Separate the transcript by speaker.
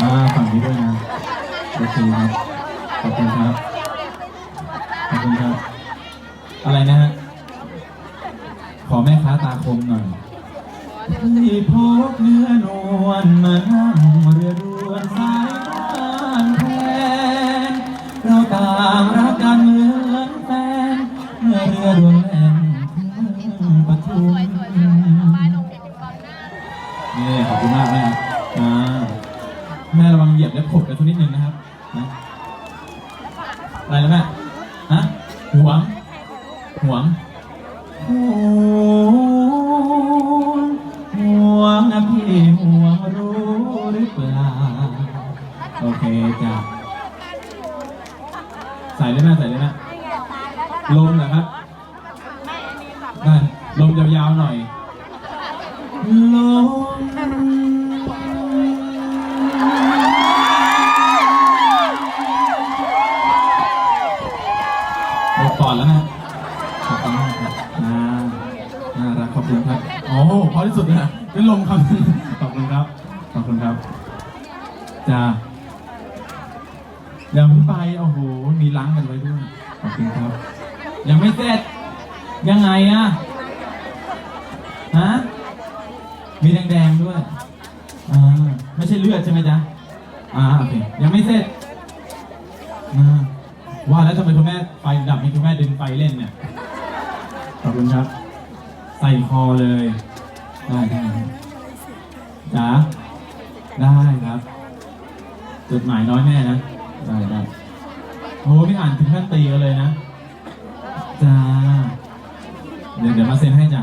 Speaker 1: อ่าฝั่งนี้ด้วยนะโอเคครับขอบคุณครับขอบคุณครับ อะไรนะฮะขอแม่ค้าตาคมหน่อยที่พบเนื้อนวลมานั่งเรือรวนสายบ้านแทนเราต่างรักกันเหมือนแฟนเมื่อเรือรวนแล่นถึงปทุมนี่ขอบคุณมากแม่อ่าแม่ระวังเหยียบและขบกันสักนิดนึงนะครับนะอะไรนะแม่ฮะหวงหวงหวงหวงนะพี่หวงรู้หรือเปล่าโอเคจ้ะใส่เลยนะใส่เลยนะลมเหรอครับได้ลมยาวๆหน่อยลม หมดปอดแล้วนะขอบคุณมากครับน่าน่ารักขอบคุณครับโอ้พอที่สุดนะเป็นลมครับขอบคุณครับ ขอบคุณครับจ้ายังเพิ่งไปโอ้โห มีล้างกันไว้ด้วย ขอบคุณครับ ยังไม่เสร็จ ยังไงอะฮะ มีแดงๆด้วย อ่า ไม่ใช่เลือดใช่ไหมจ๊ะ อ่า โอเค ยังไม่เสร็จ อ่า ว่าแล้วทำไมคุณแม่ไฟดับมีคุณแม่ดึงไฟเล่นเนี่ย ขอบคุณครับ ใส่คอเลย ได้ได้จ๋าได้ครับจดหมายน้อยแม่นะ ได้ได้โอ้ไม่อ่านถึงขั้นตีกันเลยนะจ้าเดี๋ยวเดี๋ยวมาเซ็นให้จ้ะ